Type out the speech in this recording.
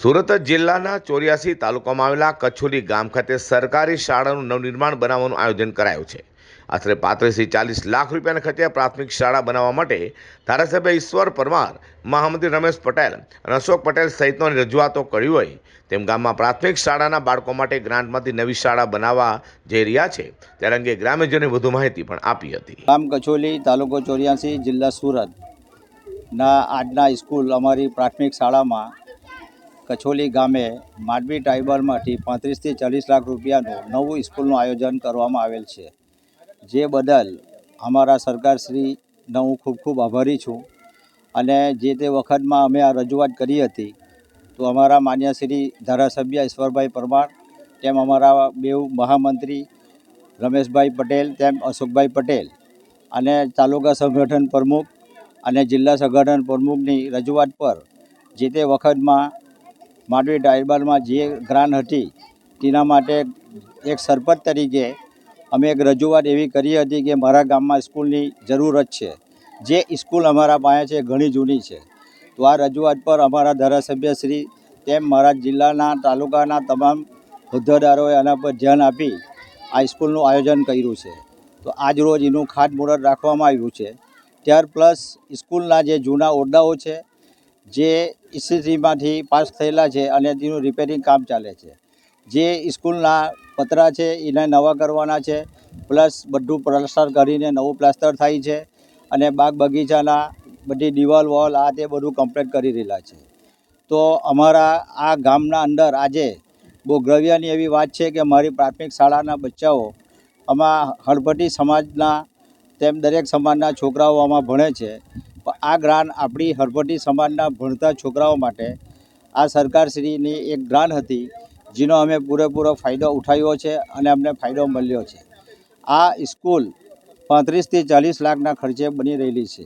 સુરત જિલ્લાના ચોર્યાસી તાલુકામાં આવેલા કચ્છોલી ગામ ખાતે સરકારી શાળાનું નવનિર્માણ બનાવવાનું આયોજન કરાયું છે. આશરે પાંત્રીસથી ચાલીસ લાખ રૂપિયાના ખર્ચે પ્રાથમિક શાળા બનાવવા માટે ધારાસભ્ય ઈશ્વર પરમાર, મહામંત્રી રમેશ પટેલ અને અશોક પટેલ સહિતનો રજૂઆતો કરી હોય તેમ ગામમાં પ્રાથમિક શાળાના બાળકો માટે ગ્રાન્ટમાંથી નવી શાળા બનાવવા જઈ રહ્યા છે. ત્યારે અંગે ગ્રામ્યજનોએ વધુ માહિતી પણ આપી હતી. ગામ કચોલી તાલુકો ચોર્યાસી જિલ્લા સુરત ના આજના સ્કૂલ અમારી પ્રાથમિક શાળામાં કચોલી ગામે માંડવી ટ્રાઇબલમાંથી પાંત્રીસથી ચાલીસ લાખ રૂપિયાનું નવું સ્કૂલનું આયોજન કરવામાં આવેલ છે. જે બદલ અમારા સરકારશ્રીનો હું ખૂબ ખૂબ આભારી છું અને જે તે વખતમાં અમે આ રજૂઆત કરી હતી, તો અમારા માન્ય શ્રી ધારાસભ્ય ઈશ્વરભાઈ પરમાર, તેમ અમારા બેઉ મહામંત્રી રમેશભાઈ પટેલ, તેમ અશોકભાઈ પટેલ અને તાલુકા સંગઠન પ્રમુખ અને જિલ્લા સંગઠન પ્રમુખની રજૂઆત પર જે તે વખતમાં માંડવી ટ્રાઇબલમાં જે ગ્રાન્ટ હતી, તેના માટે એક સરપંચ તરીકે અમે એક રજૂઆત એવી કરી હતી કે મારા ગામમાં સ્કૂલની જરૂરત છે. જે સ્કૂલ અમારા પાસે છે ઘણી જૂની છે. તો આ રજૂઆત પર અમારા ધારાસભ્યશ્રી તેમ મારા જિલ્લાના તાલુકાના તમામ હોદ્દેદારોએ આના પર ધ્યાન આપી આ સ્કૂલનું આયોજન કર્યું છે. તો આજ રોજ એનું ખાતમુહૂર્ત રાખવામાં આવ્યું છે. ત્યાર પ્લસ સ્કૂલના જે જૂના ઓરડાઓ છે જે ઇસીસીમાંથી પાસ થયેલા છે અને તેનું રિપેરિંગ કામ ચાલે છે. જે સ્કૂલના પતરા છે, એને નવા કરવાના છે, પ્લસ બધું પ્લાસ્ટર કરીને નવું પ્લાસ્ટર થાય છે અને બાગ બગીચાના બધી દિવાલ, વોલ આ તે બધું કમ્પ્લીટ કરી રહેલા છે. તો અમારા આ ગામના અંદર આજે બહુ ગ્રવ્યની એવી વાત છે કે મારી પ્રાથમિક શાળાના બચ્ચાઓ આમાં હળભટી સમાજના તેમ દરેક સમાજના છોકરાઓ આમાં ભણે છે. આ ગ્રાન્ટ આપણી હરપટી સમાજના ભણતા છોકરાઓ માટે આ સરકારશ્રીની એક ગ્રાન્ટ હતી, જેનો અમે પૂરેપૂરો ફાયદો ઉઠાવ્યો છે અને અમને ફાયદો મળ્યો છે. આ સ્કૂલ પાંત્રીસથી ચાલીસ લાખના ખર્ચે બની રહેલી છે.